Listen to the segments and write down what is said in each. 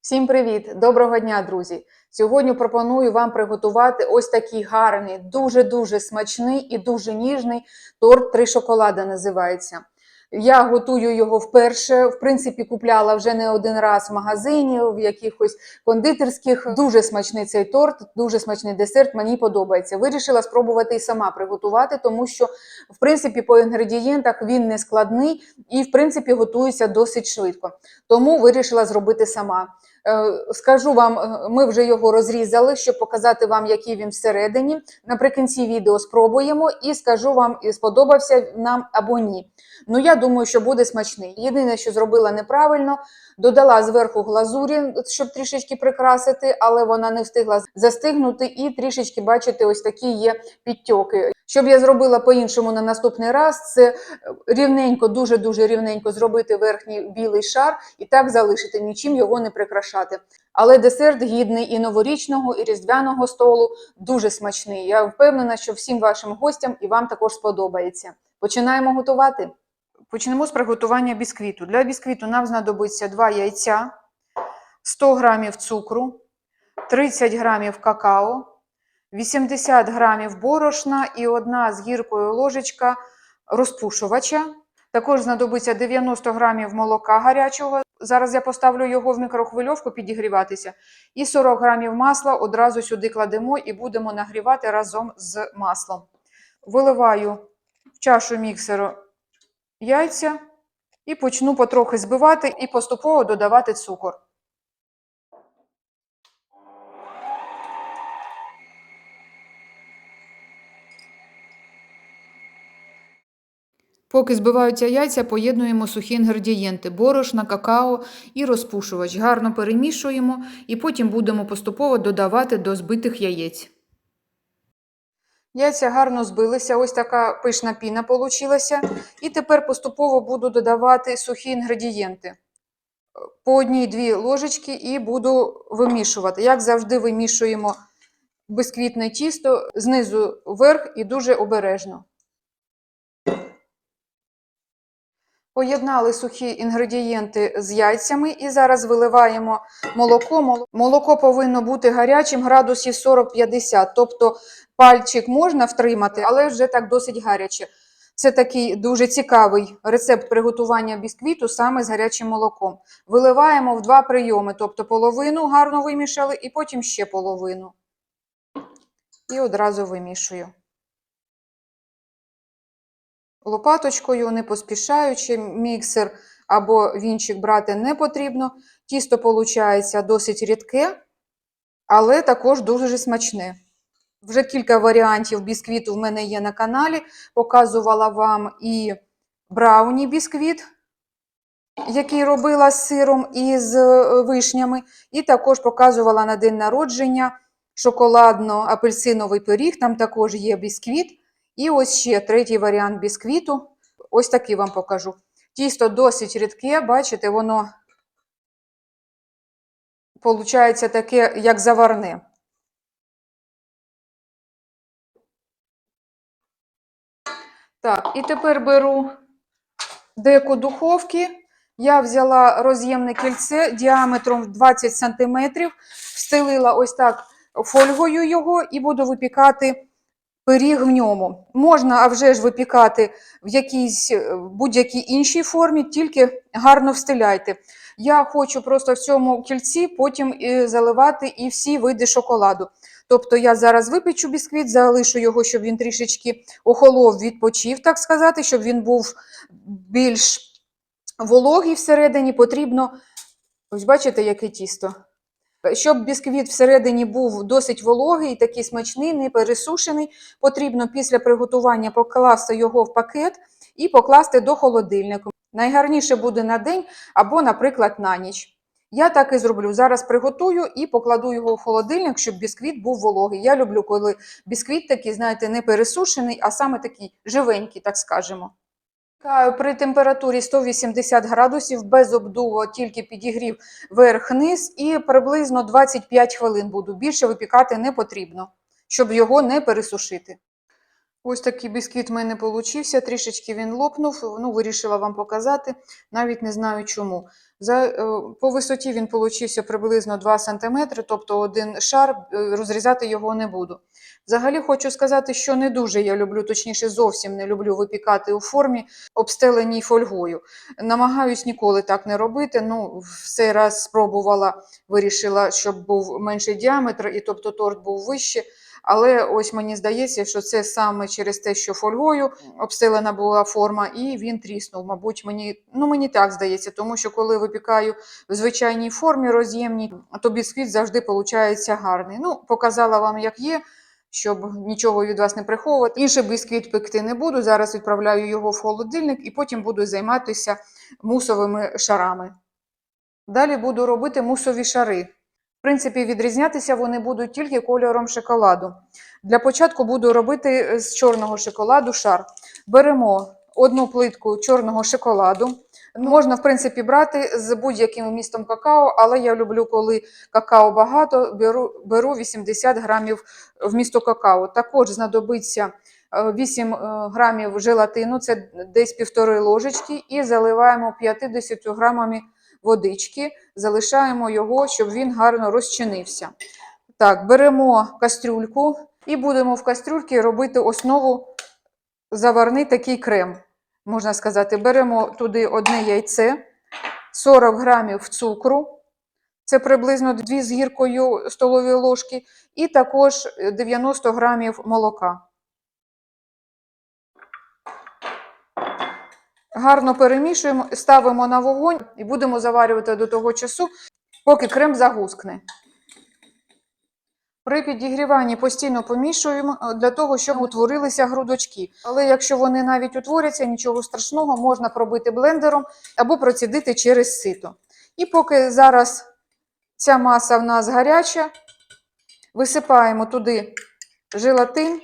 Всім привіт! Доброго дня, друзі! Сьогодні пропоную вам приготувати ось такий гарний, дуже-дуже смачний і дуже ніжний торт три шоколада називається. Я готую його вперше. В принципі, купляла вже не один раз в магазині, в якихось кондитерських. Дуже смачний цей торт, дуже смачний десерт. Мені подобається. Вирішила спробувати і сама приготувати, тому що, в принципі, по інгредієнтах він не складний і, в принципі, готується досить швидко. Тому вирішила зробити сама. Е, Скажу вам, е, ми вже його розрізали, щоб показати вам, який він всередині. Наприкінці відео спробуємо і скажу вам, сподобався нам або ні. Ну, я думаю, що буде смачний. Єдине, що зробила неправильно, додала зверху глазурі, щоб трішечки прикрасити, але вона не встигла застигнути і трішечки, бачите, ось такі є підтьоки. Щоб я зробила по-іншому на наступний раз, це рівненько, дуже-дуже рівненько зробити верхній білий шар і так залишити, нічим його не прикрашати. Але десерт гідний і новорічного, і різдвяного столу, дуже смачний. Я впевнена, що всім вашим гостям і вам також сподобається. Починаємо готувати. Почнемо з приготування бісквіту. Для бісквіту нам знадобиться 2 яйця, 100 грамів цукру, 30 грамів какао, 80 грамів борошна і одна з гіркою ложечка розпушувача. Також знадобиться 90 грамів молока гарячого. Зараз я поставлю його в мікрохвильовку підігріватися. І 40 грамів масла одразу сюди кладемо і будемо нагрівати разом з маслом. Виливаю в чашу міксеру яйця і почну потрохи збивати і поступово додавати цукор. Поки збиваються яйця, поєднуємо сухі інгредієнти борошна, какао і розпушувач. Гарно перемішуємо і потім будемо поступово додавати до збитих яєць. Яйця гарно збилися, ось така пишна піна получилася. І тепер поступово буду додавати сухі інгредієнти. По одній-дві ложечки і буду вимішувати. Як завжди, вимішуємо бисквітне тісто знизу вверх і дуже обережно. Поєднали сухі інгредієнти з яйцями і зараз виливаємо молоко. Молоко повинно бути гарячим градусів 40-50, тобто пальчик можна втримати, але вже так досить гаряче. Це такий дуже цікавий рецепт приготування бісквіту саме з гарячим молоком. Виливаємо в два прийоми, тобто половину гарно вимішали і потім ще половину. І одразу вимішую. Лопаточкою, не поспішаючи, міксер або вінчик брати не потрібно. Тісто виходить досить рідке, але також дуже смачне. Вже кілька варіантів бісквіту в мене є на каналі. Показувала вам і брауні бісквіт, який робила з сиром і з вишнями. І також показувала на день народження шоколадно-апельсиновий пиріг. Там також є бісквіт. І ось ще третій варіант бісквіту. Ось такий вам покажу. Тісто досить рідке, бачите, воно виходить таке, як заварне. Так, і тепер беру деку духовки. Я взяла роз'ємне кільце діаметром 20 см, встелила ось так фольгою його і буду випікати пиріг в ньому. Можна, а вже ж випікати в якійсь будь-якій іншій формі, тільки гарно встиляйте. Я хочу просто в цьому кільці потім і заливати і всі види шоколаду. Тобто я зараз випечу бісквіт, залишу його, щоб він трішечки охолов, відпочив, так сказати, щоб він був більш вологий всередині, потрібно, ось бачите, яке тісто. Щоб бісквіт всередині був досить вологий, такий смачний, не пересушений, потрібно після приготування покласти його в пакет і покласти до холодильника. Найгарніше буде на день або, наприклад, на ніч. Я так і зроблю. Зараз приготую і покладу його в холодильник, щоб бісквіт був вологий. Я люблю, коли бісквіт такий, знаєте, не пересушений, а саме такий живенький, так скажемо. При температурі 180 градусів без обдуву, тільки підігрів верх-низ і приблизно 25 хвилин буду. Більше випікати не потрібно, щоб його не пересушити. Ось такий бісквіт в мене получився, трішечки він лопнув, ну, вирішила вам показати, навіть не знаю чому. За, е, по висоті він получився приблизно 2 см, тобто один шар, е, розрізати його не буду. Взагалі хочу сказати, що не дуже я люблю, точніше, зовсім не люблю випікати у формі, обстеленій фольгою. Намагаюсь ніколи так не робити. Ну, в цей раз спробувала, вирішила, щоб був менший діаметр, і тобто торт був вище. Але ось мені здається, що це саме через те, що фольгою обстелена була форма, і він тріснув. Мабуть, мені ну мені так здається, тому що коли випікаю в звичайній формі роз'ємній, то бісквіт завжди виходить гарний. Ну, показала вам, як є, щоб нічого від вас не приховувати. Інший бісквіт пекти не буду. Зараз відправляю його в холодильник і потім буду займатися мусовими шарами. Далі буду робити мусові шари. В принципі, відрізнятися вони будуть тільки кольором шоколаду. Для початку буду робити з чорного шоколаду шар. Беремо одну плитку чорного шоколаду. Можна, в принципі, брати з будь-яким вмістом какао, але я люблю, коли какао багато, беру, беру 80 грамів вмісту какао. Також знадобиться е, 8 е, грамів желатину, це десь півтори ложечки, і заливаємо 50 грамами водички, залишаємо його, щоб він гарно розчинився. Так, беремо кастрюльку і будемо в кастрюльці робити основу заварний такий крем. Можна сказати, беремо туди одне яйце, 40 грамів цукру, це приблизно 2 з гіркою столові ложки, і також 90 грамів молока. Гарно перемішуємо, ставимо на вогонь і будемо заварювати до того часу, поки крем загускне. При підігріванні постійно помішуємо е, для того, щоб утворилися грудочки. Але якщо вони навіть утворяться, нічого страшного, можна пробити блендером або процідити через сито. І поки зараз ця маса в нас гаряча, висипаємо туди желатин.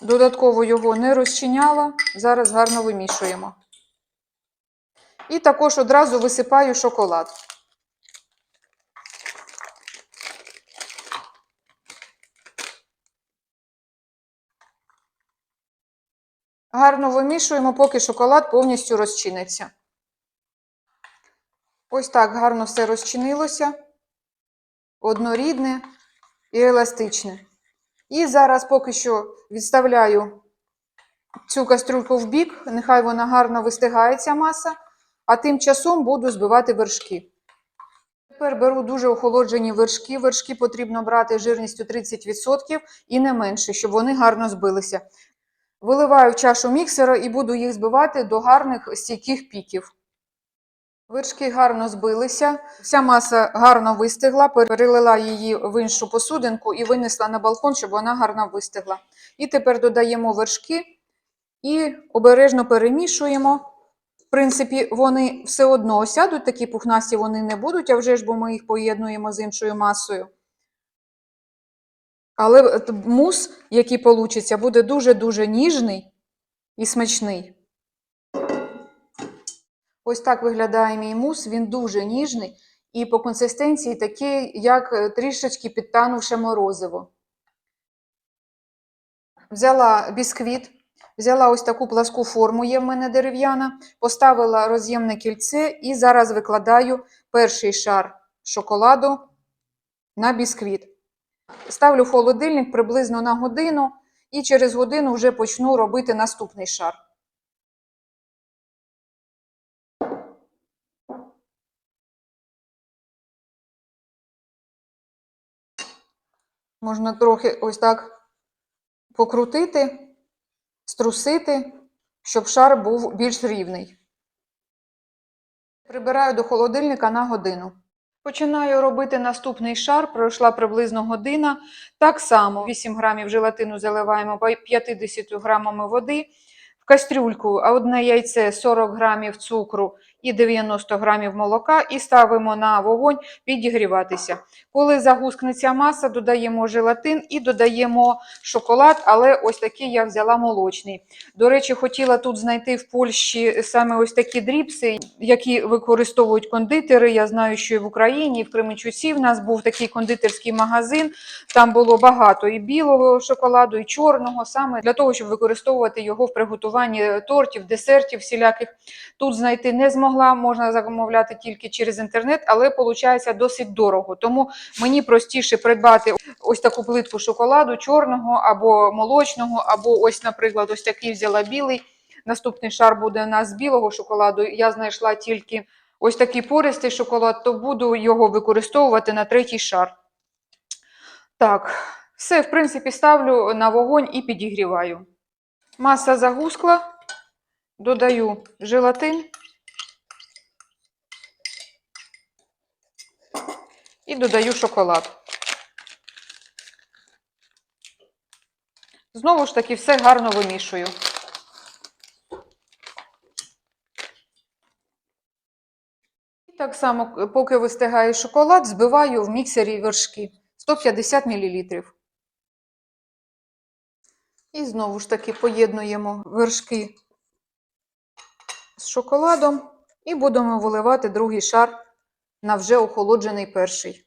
Додатково його не розчиняла, зараз гарно вимішуємо. І також одразу висипаю шоколад. Гарно вимішуємо, поки шоколад повністю розчиниться. Ось так гарно все розчинилося, однорідне і еластичне. І зараз поки що відставляю цю кастрюльку в бік, нехай вона гарно вистигає ця маса, а тим часом буду збивати вершки. Тепер беру дуже охолоджені вершки. Вершки потрібно брати жирністю 30% і не менше, щоб вони гарно збилися. Виливаю в чашу міксера і буду їх збивати до гарних стійких піків. Вершки гарно збилися, вся маса гарно вистигла, перелила її в іншу посудинку і винесла на балкон, щоб вона гарно вистигла. І тепер додаємо вершки і обережно перемішуємо. В принципі, вони все одно осядуть, такі пухнасті вони не будуть, а вже ж, бо ми їх поєднуємо з іншою масою. Але мус, який получиться, буде дуже-дуже ніжний і смачний. Ось так виглядає мій мус, він дуже ніжний і по консистенції такий, як трішечки підтанувше морозиво. Взяла бісквіт, взяла ось таку пласку форму, є в мене дерев'яна, поставила роз'ємне кільце і зараз викладаю перший шар шоколаду на бісквіт. Ставлю в холодильник приблизно на годину і через годину вже почну робити наступний шар. Можна трохи ось так покрутити, струсити, щоб шар був більш рівний. Прибираю до холодильника на годину. Починаю робити наступний шар, пройшла приблизно година. Так само 8 грамів желатину заливаємо 50 грамами води. В кастрюльку одне яйце, 40 грамів цукру і 90 грамів молока і ставимо на вогонь підігріватися. Коли загускнеться маса, додаємо желатин і додаємо шоколад, але ось такий я взяла молочний. До речі, хотіла тут знайти в Польщі саме ось такі дріпси, які використовують кондитери. Я знаю, що і в Україні, і в Кременчуці в нас був такий кондитерський магазин. Там було багато і білого шоколаду, і чорного, саме для того, щоб використовувати його в приготуванні тортів, десертів всіляких. Тут знайти не змогла, можна замовляти тільки через інтернет, але виходить досить дорого. Тому мені простіше придбати ось таку плитку шоколаду чорного або молочного, або ось, наприклад, ось такий взяла білий. Наступний шар буде у нас з білого шоколаду. Я знайшла тільки ось такий пористий шоколад, то буду його використовувати на третій шар. Так, все, в принципі, ставлю на вогонь і підігріваю. Маса загускла, додаю желатин і додаю шоколад. Знову ж таки, все гарно вимішую. І так само, поки вистигає шоколад, збиваю в міксері вершки 150 мл. І знову ж таки поєднуємо вершки з шоколадом і будемо виливати другий шар на вже охолоджений перший.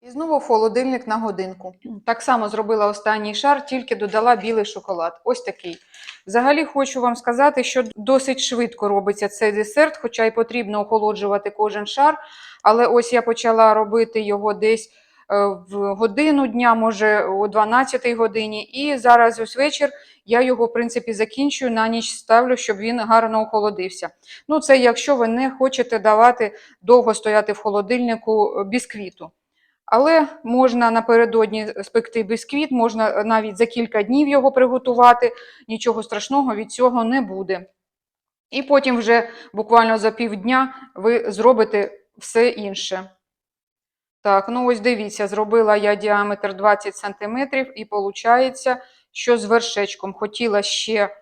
І знову холодильник на годинку. Так само зробила останній шар, тільки додала білий шоколад. Ось такий. Взагалі хочу вам сказати, що досить швидко робиться цей десерт, хоча й потрібно охолоджувати кожен шар. Але ось я почала робити його десь е, в годину дня, може о 12 годині. І зараз ось вечір я його, в принципі, закінчую, на ніч ставлю, щоб він гарно охолодився. Ну, це якщо ви не хочете давати довго стояти в холодильнику бісквіту. Але можна напередодні спекти бісквіт, можна навіть за кілька днів його приготувати, нічого страшного від цього не буде. І потім вже буквально за півдня ви зробите все інше. Так, ну ось дивіться, зробила я діаметр 20 см, і виходить, що з вершечком хотіла ще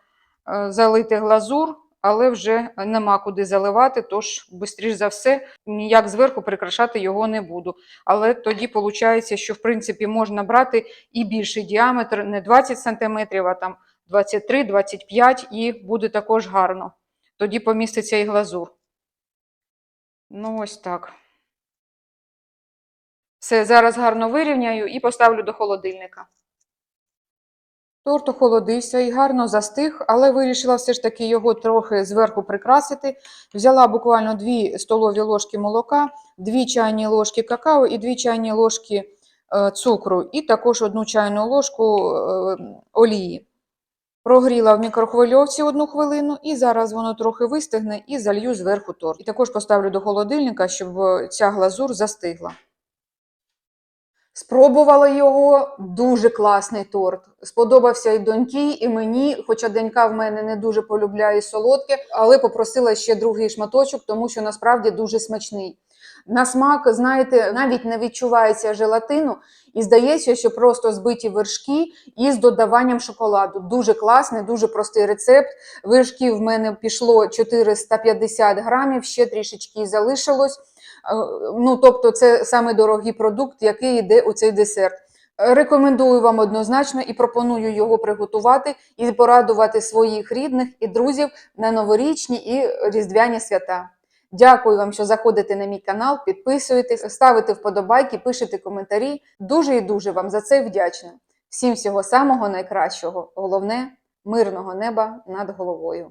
е, залити глазур, але вже нема куди заливати, тож, швидше за все, ніяк зверху прикрашати його не буду. Але тоді виходить, що в принципі можна брати і більший діаметр, не 20 см, а там 23-25 і буде також гарно. Тоді поміститься і глазур. Ну, ось так. Все, зараз гарно вирівняю і поставлю до холодильника. Торт охолодився і гарно застиг, але вирішила все ж таки його трохи зверху прикрасити. Взяла буквально 2 столові ложки молока, 2 чайні ложки какао і 2 чайні ложки е, цукру, і також 1 чайну ложку е, олії. Прогріла в мікрохвильовці одну хвилину, і зараз воно трохи вистигне і залью зверху торт. І також поставлю до холодильника, щоб е, ця глазур застигла. Спробувала його, дуже класний торт. Сподобався і доньки, і мені, хоча донька в мене не дуже полюбляє солодке, але попросила ще другий шматочок, тому що насправді дуже смачний. На смак, знаєте, навіть не відчувається желатину, і здається, що просто збиті вершки із додаванням шоколаду. Дуже класний, дуже простий рецепт. Вершків в мене пішло 450 грамів, ще трішечки залишилось. Ну, тобто, це саме дорогий продукт, який йде у цей десерт. Рекомендую вам однозначно і пропоную його приготувати і порадувати своїх рідних і друзів на новорічні і різдвяні свята. Дякую вам, що заходите на мій канал, підписуєтесь, ставите вподобайки, пишете коментарі. Дуже і дуже вам за це вдячна. Всім всього самого найкращого. Головне мирного неба над головою.